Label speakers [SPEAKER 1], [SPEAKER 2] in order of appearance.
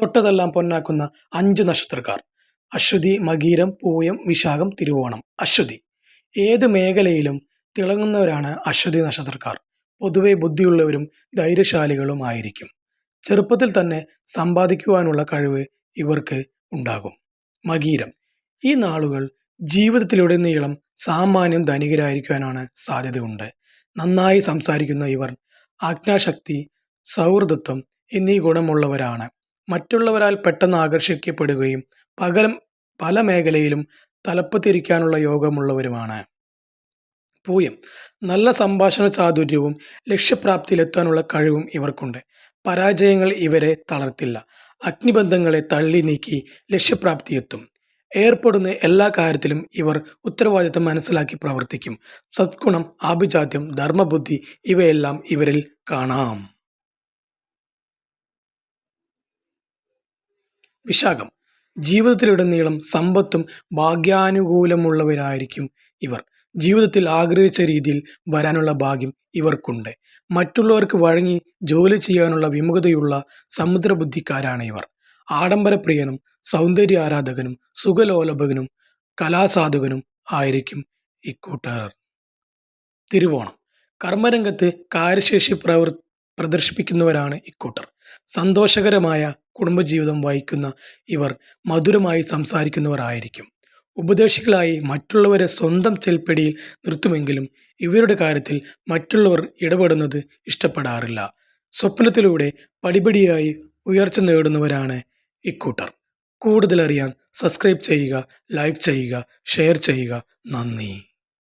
[SPEAKER 1] തൊട്ടതെല്ലാം പൊന്നാക്കുന്ന അഞ്ച് നക്ഷത്രക്കാർ. അശ്വതി മകീരം പൂയം വിശാഖം തിരുവോണം. അശ്വതി. ഏത് മേഖലയിലും തിളങ്ങുന്നവരാണ് അശ്വതി നക്ഷത്രക്കാർ. പൊതുവെ ബുദ്ധിയുള്ളവരും ധൈര്യശാലികളും ആയിരിക്കും. ചെറുപ്പത്തിൽ തന്നെ സമ്പാദിക്കുവാനുള്ള കഴിവ് ഇവർക്ക് ഉണ്ടാകും. മകീരം. ഈ നാളുകൾ ജീവിതത്തിലുടനീളം സാമാന്യം ധനികരായിരിക്കുവാനാണ് സാധ്യതയുണ്ട്. നന്നായി സംസാരിക്കുന്ന ഇവർ ആജ്ഞാശക്തി സൗഹൃദത്വം എന്നീ ഗുണമുള്ളവരാണ്. മറ്റുള്ളവരാൽ പെട്ടെന്ന് ആകർഷിക്കപ്പെടുകയും പകരം പല മേഖലയിലും തലപ്പത്തിരിക്കാനുള്ള യോഗമുള്ളവരുമാണ്. പൂയം. നല്ല സംഭാഷണ ചാതുര്യവും ലക്ഷ്യപ്രാപ്തിയിലെത്താനുള്ള കഴിവും ഇവർക്കുണ്ട്. പരാജയങ്ങൾ ഇവരെ തളർത്തില്ല. അഗ്നിബന്ധങ്ങളെ തള്ളി നീക്കി ലക്ഷ്യപ്രാപ്തിയെത്തും. ഏർപ്പെടുന്ന എല്ലാ കാര്യത്തിലും ഇവർ ഉത്തരവാദിത്തം മനസ്സിലാക്കി പ്രവർത്തിക്കും. സദ്ഗുണം ആഭിജാത്യം ധർമ്മബുദ്ധി ഇവയെല്ലാം ഇവരിൽ കാണാം. വിശാഖം. ജീവിതത്തിലുടനീളം സമ്പത്തും ഭാഗ്യാനുകൂലമുള്ളവരായിരിക്കും ഇവർ. ജീവിതത്തിൽ ആഗ്രഹിച്ച രീതിയിൽ വരാനുള്ള ഭാഗ്യം ഇവർക്കുണ്ട്. മറ്റുള്ളവർക്ക് വഴങ്ങി ജോലി ചെയ്യാനുള്ള വിമുഖതയുള്ള സമുദ്രബുദ്ധിക്കാരാണ് ഇവർ. ആഡംബരപ്രിയനും സൗന്ദര്യ ആരാധകനും സുഖലോലഭകനും കലാസാധകനും ആയിരിക്കും ഇക്കൂട്ടർ. തിരുവോണം. കർമ്മരംഗത്ത് കാര്യശേഷി പ്രവർ പ്രദർശിപ്പിക്കുന്നവരാണ് ഇക്കൂട്ടർ. സന്തോഷകരമായ കുടുംബജീവിതം വഹിക്കുന്ന ഇവർ മധുരമായി സംസാരിക്കുന്നവർ ആയിരിക്കും ഉപദേശികളായി മറ്റുള്ളവരെ സ്വന്തം ചെൽപ്പടിയിൽ നിർത്തുമെങ്കിലും ഇവരുടെ കാര്യത്തിൽ മറ്റുള്ളവർ ഇടപെടുന്നത് ഇഷ്ടപ്പെടാറില്ല. സ്വപ്നത്തിലൂടെ പടിപടിയായി ഉയർച്ച നേടുന്നവരാണ് ഇക്കൂട്ടർ. കൂടുതലറിയാൻ സബ്സ്ക്രൈബ് ചെയ്യുക ലൈക്ക് ചെയ്യുക ഷെയർ ചെയ്യുക. നന്ദി.